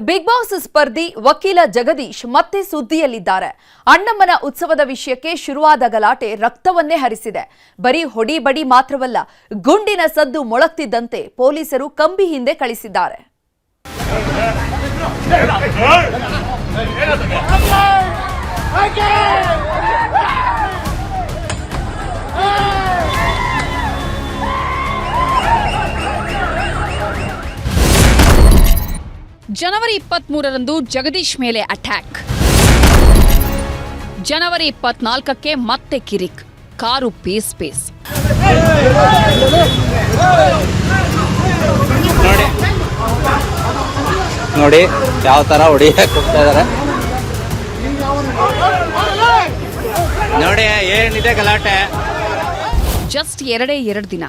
Big boss ಸ್ಪರ್ಧಿ ವಕೀಲ ಜಗದೀಶ್ ಮತ್ತೆ ಸುದ್ದಿಯಲ್ಲಿದ್ದಾರೆ ಅಣ್ಣಮ್ಮನ ಉತ್ಸವದ ವಿಷಯಕ್ಕೆ ಶುರುವಾದ ಗಲಾಟೆ ರಕ್ತವನ್ನೇ ಹರಿಸಿದೆ ಬರೀ ಹೊಡಿ ಬಡಿ ಮಾತ್ರವಲ್ಲ ಗುಂಡಿನ ಸದ್ದು ಮೊಳಗ್ತಿದ್ದಂತೆ ಪೊಲೀಸರು ಕಂಬಿ ಹಿಂದೆ ಕಳಿಸಿದ್ದಾರೆ ಜನವರಿ ಇಪ್ಪತ್ಮೂರರಂದು ಜಗದೀಶ್ ಮೇಲೆ ಅಟ್ಯಾಕ್. ಜನವರಿ ಇಪ್ಪತ್ನಾಲ್ಕಕ್ಕೆ ಮತ್ತೆ ಕಿರಿಕ್ ಕಾರು ಪೇಸ್ ಪೇಸ್. ನೋಡಿ ನೋಡಿ ಯಾವ ಥರ ಹೊಡಿಯಕ್ಕೆ ಹೋಗ್ತಾ ನೋಡಿ ಏನಿದೆ ಗಲಾಟೆ. ಜಸ್ಟ್ ಎರಡೇ ಎರಡು ದಿನ.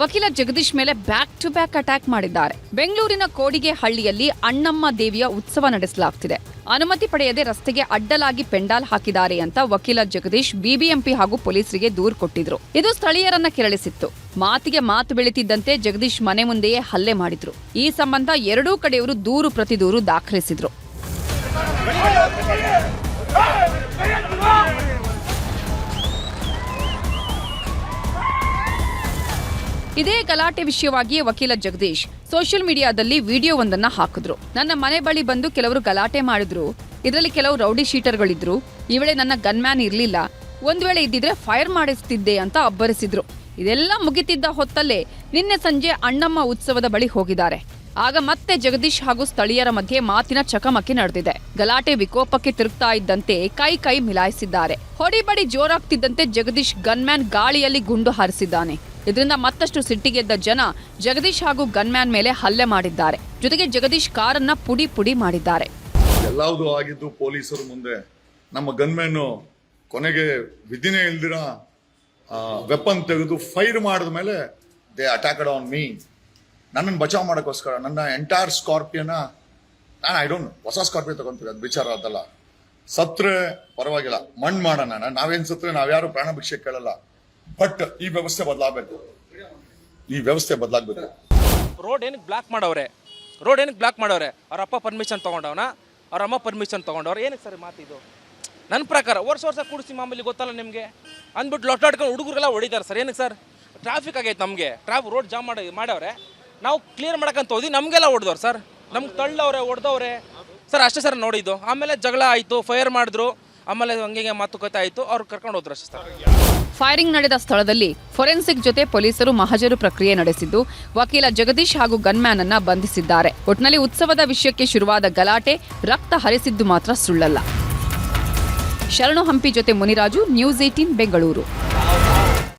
ವಕೀಲ ಜಗದೀಶ್ ಮೇಲೆ ಬ್ಯಾಕ್ ಟು ಬ್ಯಾಕ್ ಅಟ್ಯಾಕ್ ಮಾಡಿದ್ದಾರೆ. ಬೆಂಗಳೂರಿನ ಕೋಡಿಗೆ ಹಳ್ಳಿಯಲ್ಲಿ ಅಣ್ಣಮ್ಮ ದೇವಿಯ ಉತ್ಸವ ನಡೆಸಲಾಗ್ತಿದೆ. ಅನುಮತಿ ಪಡೆಯದೆ ರಸ್ತೆಗೆ ಅಡ್ಡಲಾಗಿ ಪೆಂಡಾಲ್ ಹಾಕಿದ್ದಾರೆ ಅಂತ ವಕೀಲ ಜಗದೀಶ್ ಬಿಬಿಎಂಪಿ ಹಾಗೂ ಪೊಲೀಸರಿಗೆ ದೂರು ಕೊಟ್ಟಿದ್ರು. ಇದು ಸ್ಥಳೀಯರನ್ನ ಕೆರಳಿಸಿತ್ತು. ಮಾತಿಗೆ ಮಾತು ಬೆಳೀತಿದ್ದಂತೆ ಜಗದೀಶ್ ಮನೆ ಮುಂದೆಯೇ ಹಲ್ಲೆ ಮಾಡಿದ್ರು. ಈ ಸಂಬಂಧ ಎರಡೂ ಕಡೆಯವರು ದೂರು ಪ್ರತಿ ದೂರು ದಾಖಲಿಸಿದ್ರು ಇದೇ ಗಲಾಟೆ ವಿಷಯವಾಗಿ ವಕೀಲ ಜಗದೀಶ್ ಸೋಷಿಯಲ್ ಮೀಡಿಯಾದಲ್ಲಿ ವಿಡಿಯೋವೊಂದನ್ನ ಹಾಕಿದ್ರು. ನನ್ನ ಮನೆ ಬಳಿ ಬಂದು ಕೆಲವರು ಗಲಾಟೆ ಮಾಡಿದ್ರು. ಇದರಲ್ಲಿ ಕೆಲವು ರೌಡಿ ಶೀಟರ್ಗಳಿದ್ರು. ಈ ವೇಳೆ ನನ್ನ ಗನ್ಮ್ಯಾನ್ ಇರ್ಲಿಲ್ಲ. ಒಂದ್ ವೇಳೆ ಇದ್ದಿದ್ರೆ ಫೈರ್ ಮಾಡಿಸ್ತಿದ್ದೆ ಅಂತ ಅಬ್ಬರಿಸಿದ್ರು. ಇದೆಲ್ಲ ಮುಗಿತಿದ್ದ ಹೊತ್ತಲ್ಲೇ ನಿನ್ನೆ ಸಂಜೆ ಅಣ್ಣಮ್ಮ ಉತ್ಸವದ ಬಳಿ ಹೋಗಿದ್ದಾರೆ. ಆಗ ಮತ್ತೆ ಜಗದೀಶ್ ಹಾಗೂ ಸ್ಥಳೀಯರ ಮಧ್ಯೆ ಮಾತಿನ ಚಕಮಕಿ ನಡೆದಿದೆ. ಗಲಾಟೆ ವಿಕೋಪಕ್ಕೆ ತಿರುಗ್ತಾ ಇದ್ದಂತೆ ಕೈ ಕೈ ಮಿಲಾಯಿಸಿದ್ದಾರೆ. ಹೊಡಿಬಡಿ ಜೋರಾಗ್ತಿದ್ದಂತೆ ಜಗದೀಶ್ ಗನ್ಮ್ಯಾನ್ ಗಾಳಿಯಲ್ಲಿ ಗುಂಡು ಹಾರಿಸಿದ್ದಾನೆ. ಇದರಿಂದ ಮತ್ತಷ್ಟು ಸಿಟ್ಟಿಗೆದ್ದ ಜನ ಜಗದೀಶ್ ಹಾಗೂ ಗನ್ಮ್ಯಾನ್ ಮೇಲೆ ಹಲ್ಲೆ ಮಾಡಿದ್ದಾರೆ. ಜೊತೆಗೆ ಜಗದೀಶ್ ಕಾರನ್ನ ಪುಡಿ ಪುಡಿ ಮಾಡಿದ್ದಾರೆ. ಎಲ್ಲವೂ ಆಗಿದ್ದು ಪೊಲೀಸರು ಮುಂದೆ ನಮ್ಮ ಗನ್ಮ್ಯಾನ್ ಕೊನೆಗೆ ವಿಧಿನೇ ಇಲ್ದಿರ ವೆಪನ್ ತೆಗೆದು ಫೈರ್ ಮಾಡಿದ ಮೇಲೆ ದೇ ಅಟ್ಯಾಕ್ಡ್ ಆನ್ ಮೀ ನನ್ನನ್ನು ಬಚಾವ್ ಮಾಡೋಕ್ಕೋಸ್ಕರ ನನ್ನ ಎಂಟೈರ್ ಸ್ಕಾರ್ಪಿಯೋನ ನಾನು ಐ ಡೋಂಟ್ ಹೊಸ ಸ್ಕಾರ್ಪಿಯೋ ತಗೊಂತೀವಿ ಅದು ವಿಚಾರ ಅದಲ್ಲ. ಸತ್ರೆ ಪರವಾಗಿಲ್ಲ, ಮಣ್ಣು ಮಾಡೋಣ ನಾವೇನು ಸತ್ರೆ, ನಾವ್ಯಾರು ಪ್ರಾಣ ಭಿಕ್ಷೆ ಕೇಳಲ್ಲ. ಬಟ್ ಈ ವ್ಯವಸ್ಥೆ ಬದಲಾಗಬೇಕು. ಈ ವ್ಯವಸ್ಥೆ ಬದಲಾಗಬೇಕು. ರೋಡ್ ಏನಕ್ಕೆ ಬ್ಲಾಕ್ ಮಾಡವ್ರೆ? ರೋಡ್ ಏನಕ್ಕೆ ಬ್ಲಾಕ್ ಮಾಡವ್ರೆ? ಅವ್ರ ಅಪ್ಪ ಪರ್ಮಿಷನ್ ತೊಗೊಂಡವನ? ಅವ್ರ ಅಮ್ಮ ಪರ್ಮಿಷನ್ ತೊಗೊಂಡವ್ರು? ಏನಕ್ಕೆ ಸರಿ ಮಾತಿದು ನನ್ನ ಪ್ರಕಾರ, ವರ್ಷ ವರ್ಷ ಕೂಡಿಸಿ ಮಾಮೂಲಿ ಗೊತ್ತಲ್ಲ ನಿಮಗೆ? ಅಂದ್ಬಿಟ್ಟು ಲೊಟ್ಟಾಡ್ಕೊಂಡು ಹುಡುಗರೆಲ್ಲ ಹೊಡಿತಾರೆ ಸರ್, ಏನಕ್ಕೆ ಸರ್? ಟ್ರಾಫಿಕ್ ಆಗೈತೆ ನಮಗೆ. ಟ್ರಾಫ್ ರೋಡ್ ಜಾಮ್ ಮಾಡಿ ಮಾಡವ್ರೆ? ನಾವು ಕ್ಲಿಯರ್ ಮಾಡಕ್ಕಂತ ಹೋದ್ವಿ. ನಮಗೆಲ್ಲ ಹೊಡೆದವ್ರು ಸರ್. ನಮ್ಗೆ ತಳ್ಳವ್ರೆ ಹೊಡೆದವ್ರೆ ಸರ್, ಅಷ್ಟೇ ಸರ್ ನೋಡಿದ್ದು. ಆಮೇಲೆ ಜಗಳ ಆಯಿತು ಫೈರ್ ಮಾಡಿದ್ರು. ಆಮೇಲೆ ಹಂಗೆ ಮಾತುಕತೆ ಆಯಿತು. ಅವ್ರು ಕರ್ಕೊಂಡು ಹೋದ್ರು ಅಷ್ಟೇ ಸರ್. ಫೈರಿಂಗ್ ನಡೆದ ಸ್ಥಳದಲ್ಲಿ ಫೊರೆನ್ಸಿಕ್ ಜೊತೆ ಪೊಲೀಸರು ಮಹಜರು ಪ್ರಕ್ರಿಯೆ ನಡೆಸಿದ್ದು. ವಕೀಲ ಜಗದೀಶ್ ಹಾಗೂ ಗನ್ಮ್ಯಾನ್ ಅನ್ನ ಬಂಧಿಸಿದ್ದಾರೆ. ಒಟ್ನಲ್ಲಿ ಉತ್ಸವದ ವಿಷಯಕ್ಕೆ ಶುರುವಾದ ಗಲಾಟೆ ರಕ್ತ ಹರಿಸಿದ್ದು ಮಾತ್ರ ಸುಳ್ಳಲ್ಲ. ಶರಣು ಹಂಪಿ ಜೊತೆ ಮುನಿರಾಜು ನ್ಯೂಸ್ ಏಟೀನ್ ಬೆಂಗಳೂರು.